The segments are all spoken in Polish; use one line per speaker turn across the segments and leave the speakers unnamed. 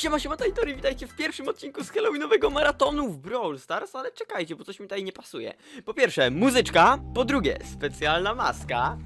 Siema, siema, Tajtory, witajcie w pierwszym odcinku z Halloweenowego maratonu w Brawl Stars, ale czekajcie, bo coś mi tutaj nie pasuje. Po pierwsze, muzyczka, po drugie, specjalna maska.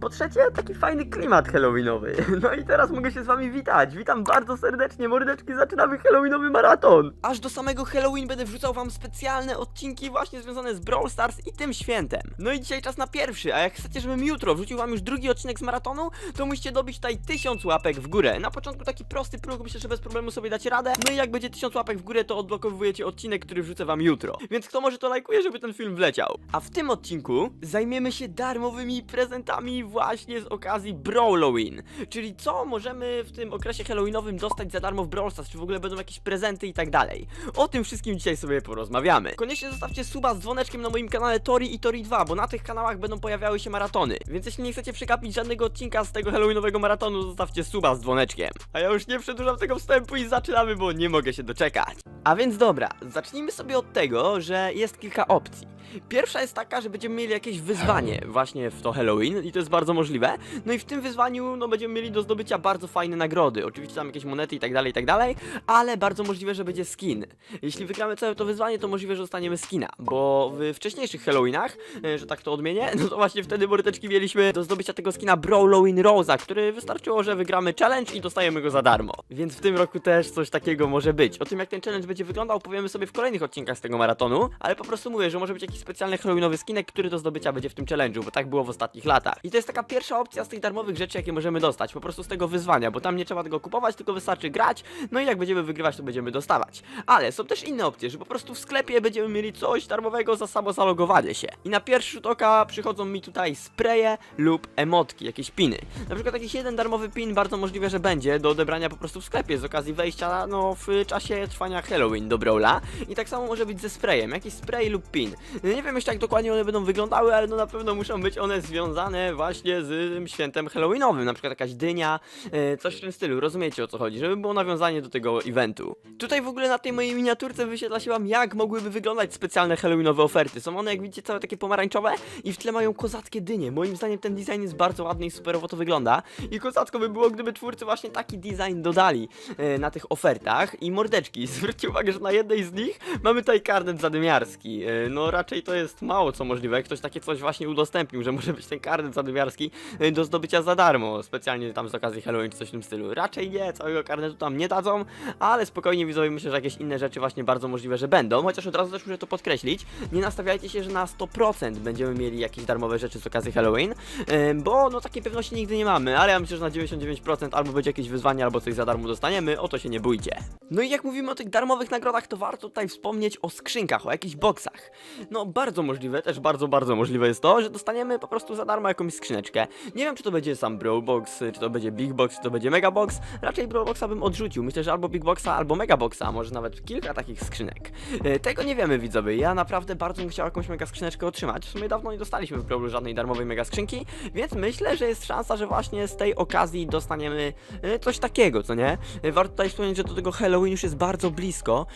Po trzecie, taki fajny klimat halloweenowy. No i teraz mogę się z wami witać. Witam bardzo serdecznie, mordeczki, zaczynamy halloweenowy maraton. Aż do samego Halloween będę wrzucał wam specjalne odcinki właśnie związane z Brawl Stars i tym świętem. No i dzisiaj czas na pierwszy, a jak chcecie, żebym jutro wrzucił wam już drugi odcinek z maratonu, to musicie dobić tutaj tysiąc łapek w górę. Na początku taki prosty próg, myślę, że bez problemu sobie dacie radę. No i jak będzie tysiąc łapek w górę, to odblokowujecie odcinek, który wrzucę wam jutro. Więc kto może to lajkuje, żeby ten film wleciał. A w tym odcinku zajmiemy się darmowymi prezentami właśnie z okazji Brawloween. Czyli co możemy w tym okresie halloweenowym dostać za darmo w Brawl Stars, czy w ogóle będą jakieś prezenty i tak dalej. O tym wszystkim dzisiaj sobie porozmawiamy. Koniecznie zostawcie suba z dzwoneczkiem na moim kanale Tori i Tori 2, bo na tych kanałach będą pojawiały się maratony. Więc jeśli nie chcecie przegapić żadnego odcinka z tego halloweenowego maratonu, zostawcie suba z dzwoneczkiem. A ja już nie przedłużam tego wstępu i zaczynamy, bo nie mogę się doczekać. A więc dobra, zacznijmy sobie od tego, że jest kilka opcji. Pierwsza jest taka, że będziemy mieli jakieś wyzwanie właśnie w to Halloween i to jest bardzo możliwe. No i w tym wyzwaniu no będziemy mieli do zdobycia bardzo fajne nagrody. Oczywiście tam jakieś monety i tak dalej, i tak dalej, ale bardzo możliwe, że będzie skin. Jeśli wygramy całe to wyzwanie, to możliwe, że dostaniemy skina, bo w wcześniejszych Halloweenach, e, że tak to odmienię, no to właśnie wtedy mordeczki mieliśmy do zdobycia tego skina Brawloween Rosa, który wystarczyło, że wygramy challenge i dostajemy go za darmo. Więc w tym roku też coś takiego może być. O tym jak ten challenge będzie wyglądał powiemy sobie w kolejnych odcinkach z tego maratonu, ale po prostu mówię, że może być jakiś specjalny halloweenowy skinek, który do zdobycia będzie w tym challenge'u, bo tak było w ostatnich latach. I to jest taka pierwsza opcja z tych darmowych rzeczy, jakie możemy dostać, po prostu z tego wyzwania, bo tam nie trzeba tego kupować, tylko wystarczy grać, no i jak będziemy wygrywać, to będziemy dostawać. Ale są też inne opcje, że po prostu w sklepie będziemy mieli coś darmowego za samo zalogowanie się. I na pierwszy rzut oka przychodzą mi tutaj spreje lub emotki, jakieś piny. Na przykład jakiś jeden darmowy pin bardzo możliwe, że będzie do odebrania po prostu w sklepie z okazji wejścia no w czasie trwania Halloween do Brawla. I tak samo może być ze sprayem, jakiś spray lub pin. Nie wiem jeszcze jak dokładnie one będą wyglądały, ale no na pewno muszą być one związane właśnie z tym świętem Halloweenowym, na przykład jakaś dynia, e, coś w tym stylu, rozumiecie o co chodzi, żeby było nawiązanie do tego eventu. Tutaj w ogóle na tej mojej miniaturce wyświetla się wam jak mogłyby wyglądać specjalne Halloweenowe oferty. Są one jak widzicie całe takie pomarańczowe i w tle mają kozackie dynie. Moim zdaniem ten design jest bardzo ładny i superowo to wygląda i kozacko by było gdyby twórcy właśnie taki design dodali e, na tych ofertach i mordeczki. Zwróćcie uwagę, że na jednej z nich mamy tutaj karnet zadymiarski. E, no raczej to jest mało co możliwe. Ktoś takie coś właśnie udostępnił, że może być ten karnet zadymiarski e, do zdobycia za darmo, specjalnie tam z okazji Halloween czy coś w tym stylu. Raczej nie, całego karnetu tam nie dadzą, ale spokojnie widzowie myślę, że jakieś inne rzeczy właśnie bardzo możliwe, że będą. Chociaż od razu też muszę to podkreślić, nie nastawiajcie się, że na 100% będziemy mieli jakieś darmowe rzeczy z okazji Halloween, e, bo no takiej pewności nigdy nie mamy, ale ja myślę, że na 99% albo będzie jakieś wyzwanie, albo coś za darmo dostaniemy, o to się nie bójcie. No i jak mówimy o tych darmowych nagrodach, to warto tutaj wspomnieć o skrzynkach, o jakichś boksach. No bardzo możliwe, też bardzo, bardzo możliwe jest to, że dostaniemy po prostu za darmo jakąś skrzyneczkę. Nie wiem, czy to będzie sam Brawl Box, czy to będzie Big Box, czy to będzie Mega Box. Raczej Brawl Boxa bym odrzucił. Myślę, że albo Big Boxa, albo Mega Boxa, a może nawet kilka takich skrzynek. E, Tego nie wiemy, widzowie. Ja naprawdę bardzo bym chciał jakąś mega skrzyneczkę otrzymać. W sumie dawno nie dostaliśmy w Brawlu żadnej darmowej mega skrzynki, więc myślę, że jest szansa, że właśnie z tej okazji dostaniemy e, coś takiego, co nie? E, Warto tutaj wspomnieć, że do tego Halloween już jest bardzo blisko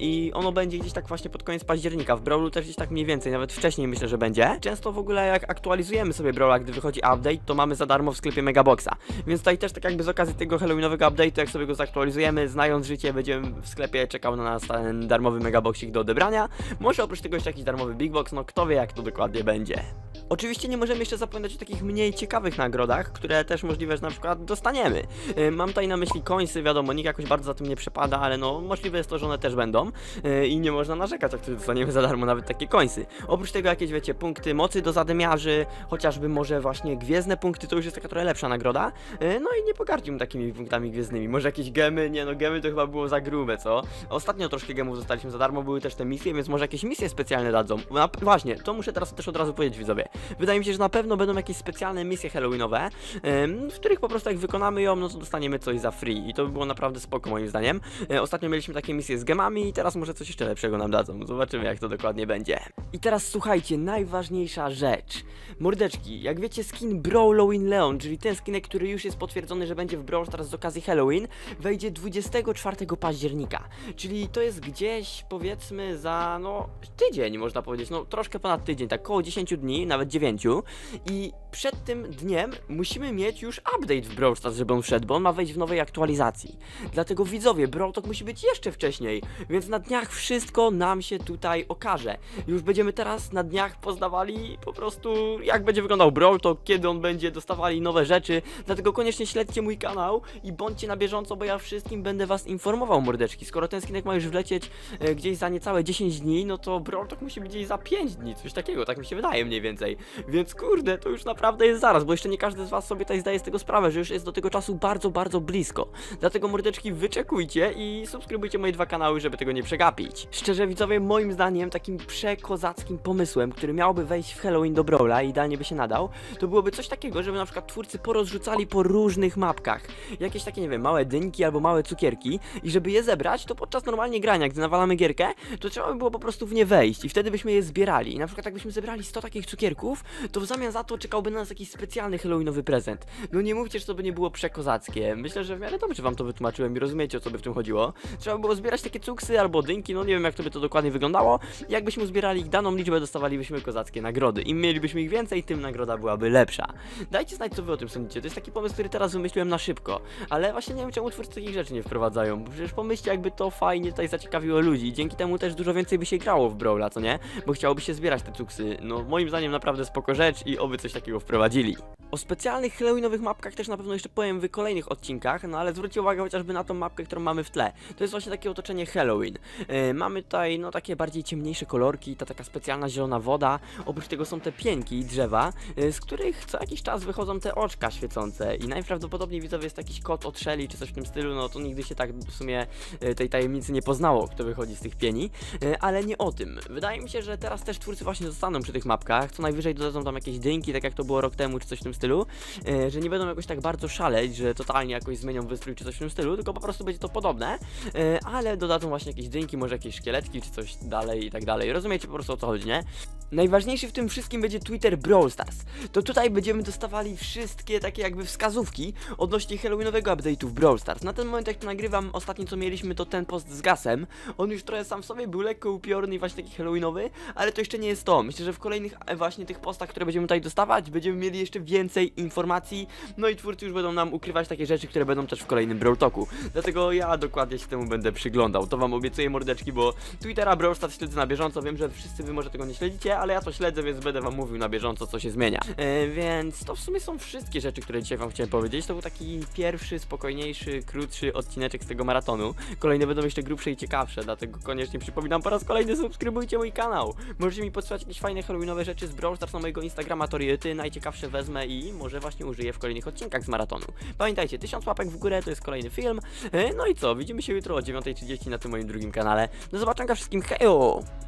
i ono będzie gdzieś tak właśnie pod koniec października. W Brawlu też gdzieś tak mniej więcej, nawet wcześniej myślę, że będzie. Często w ogóle jak aktualizujemy sobie Brawla, gdy wychodzi update, to mamy za darmo w sklepie Megaboxa. Więc tutaj też tak jakby z okazji tego Halloweenowego update'u, jak sobie go zaktualizujemy, znając życie, będziemy w sklepie czekał na nas ten darmowy Megaboxik do odebrania. Może oprócz tego jeszcze jakiś darmowy Big Box, no kto wie jak to dokładnie będzie. Oczywiście nie możemy jeszcze zapominać o takich mniej ciekawych nagrodach, które też możliwe, że na przykład dostaniemy. Yy, Mam tutaj na myśli końcy, wiadomo, nikt jakoś bardzo za tym nie przepada, ale no możliwe jest to, że one też będą yy, i nie można narzekać, jak dostaniemy za darmo nawet takie końcy. Oprócz tego jakieś, wiecie, punkty mocy do zadymiarzy, chociażby może właśnie gwiezdne punkty, to już jest taka trochę lepsza nagroda. Yy, No i nie pogardziłbym takimi punktami gwiezdnymi. Może jakieś gemy, nie no, gemy to chyba było za grube, co? Ostatnio troszkę gemów dostaliśmy za darmo, były też te misje, więc może jakieś misje specjalne dadzą. Na, właśnie, to muszę teraz też od razu powiedzieć widzowie. Wydaje mi się, że na pewno będą jakieś specjalne misje halloweenowe, w których po prostu jak wykonamy ją, no to dostaniemy coś za free i to by było naprawdę spoko moim zdaniem. E, Ostatnio mieliśmy takie misje z gemami i teraz może coś jeszcze lepszego nam dadzą. Zobaczymy jak to dokładnie będzie. I teraz słuchajcie, najważniejsza rzecz. Mordeczki, jak wiecie, skin Brawlowin Leon, czyli ten skinek, który już jest potwierdzony, że będzie w Brawl z okazji Halloween, wejdzie 24 października. Czyli to jest gdzieś, powiedzmy, za, no, tydzień, można powiedzieć, no, troszkę ponad tydzień, tak około 10 dni, nawet 9. I przed tym dniem musimy mieć już update w Brawl Stars, żeby on wszedł, bo on ma wejść w nowej aktualizacji. Dlatego widzowie, Brawl Talk musi być jeszcze wcześniej, więc na dniach wszystko nam się tutaj okaże. Już będziemy teraz na dniach poznawali po prostu jak będzie wyglądał Brawl Talk, kiedy on będzie dostawali nowe rzeczy, dlatego koniecznie śledźcie mój kanał i bądźcie na bieżąco, bo ja wszystkim będę was informował, mordeczki. Skoro ten skinek ma już wlecieć e, gdzieś za niecałe 10 dni, no to Brawl Talk musi być gdzieś za 5 dni, coś takiego, tak mi się wydaje mniej więcej. Więc kurde, to już naprawdę jest zaraz, bo jeszcze nie każdy z was sobie tutaj zdaje z tego sprawę, że już jest do tego czasu bardzo, bardzo blisko. Dlatego mordeczki wyczekujcie i subskrybujcie moje dwa kanały, żeby tego nie przegapić. Szczerze widzowie, moim zdaniem takim przekozackim pomysłem, który miałby wejść w Halloween do Brawla i idealnie by się nadał, to byłoby coś takiego, żeby na przykład twórcy porozrzucali po różnych mapkach jakieś takie, nie wiem, małe dynki albo małe cukierki i żeby je zebrać, to podczas normalnie grania, gdy nawalamy gierkę, to trzeba by było po prostu w nie wejść i wtedy byśmy je zbierali. I na przykład jakbyśmy zebrali 100 takich cukierków, to w zamian za to czekałby na nas jakiś specjalny halloweenowy prezent. No nie mówcie, że to by nie było przekozackie. Myślę, że w miarę dobrze wam to wytłumaczyłem i rozumiecie o co by w tym chodziło. Trzeba by było zbierać takie cuksy albo dynki, no nie wiem jak to by to dokładnie wyglądało. Jakbyśmy zbierali ich daną liczbę, dostawalibyśmy kozackie nagrody. Im mielibyśmy ich więcej, tym nagroda byłaby lepsza. Dajcie znać co wy o tym sądzicie. To jest taki pomysł, który teraz wymyśliłem na szybko. Ale właśnie nie wiem czemu twórcy takich rzeczy nie wprowadzają. Przecież pomyślcie jakby to fajnie tutaj zaciekawiło ludzi. Dzięki temu też dużo więcej by się grało w Brawla, co nie? Bo chciałoby się zbierać te cuksy. No moim zdaniem naprawdę spoko rzecz i oby coś takiego wprowadzili. O specjalnych halloweenowych mapkach też na pewno jeszcze powiem w kolejnych odcinkach, no ale zwróćcie uwagę chociażby na tą mapkę, którą mamy w tle. To jest właśnie takie otoczenie Halloween. E, mamy tutaj no takie bardziej ciemniejsze kolorki, ta taka specjalna zielona woda. Oprócz tego są te pieńki i drzewa, e, z których co jakiś czas wychodzą te oczka świecące i najprawdopodobniej widzowie jest jakiś kot od Shelly czy coś w tym stylu, no to nigdy się tak w sumie e, tej tajemnicy nie poznało, kto wychodzi z tych pieni, e, ale nie o tym. Wydaje mi się, że teraz też twórcy właśnie zostaną przy tych mapkach, co najwyżej dodadzą tam jakieś dynki, tak jak to było rok temu, czy coś w tym stylu, że nie będą jakoś tak bardzo szaleć, że totalnie jakoś zmienią wystrój, czy coś w tym stylu, tylko po prostu będzie to podobne, ale dodadzą właśnie jakieś dynki, może jakieś szkieletki, czy coś dalej i tak dalej. Rozumiecie po prostu o co chodzi, nie? Najważniejszy w tym wszystkim będzie Twitter Brawl Stars. To tutaj będziemy dostawali wszystkie takie jakby wskazówki odnośnie Halloweenowego update'u w Brawl Stars. Na ten moment jak to nagrywam, ostatnie co mieliśmy to ten post z gasem. On już trochę sam w sobie był lekko upiorny i właśnie taki Halloweenowy, ale to jeszcze nie jest to. Myślę, że w kolejnych e, właśnie tych postach, które będziemy tutaj dostawać, będziemy mieli jeszcze więcej informacji. No i twórcy już będą nam ukrywać takie rzeczy, które będą też w kolejnym Brawl Talku. Dlatego ja dokładnie się temu będę przyglądał. To wam obiecuję mordeczki, bo Twittera Brawl Stars śledzę na bieżąco. Wiem, że wszyscy wy może tego nie śledzicie, ale ja to śledzę, więc będę wam mówił na bieżąco, co się zmienia. E, więc to w sumie są wszystkie rzeczy, które dzisiaj wam chciałem powiedzieć. To był taki pierwszy, spokojniejszy, krótszy odcineczek z tego maratonu. Kolejne będą jeszcze grubsze i ciekawsze, dlatego koniecznie przypominam po raz kolejny subskrybujcie mój kanał. Możecie mi podsyłać jakieś fajne halloweenowe rzeczy z Brawl Stars na mojego Instagrama Toriety, najciekawsze wezmę i może właśnie użyję w kolejnych odcinkach z maratonu. Pamiętajcie, 1000 łapek w górę to jest kolejny film. E, no i co, widzimy się jutro o 9.30 na tym moim drugim kanale. Do zobaczenia wszystkim, hejo!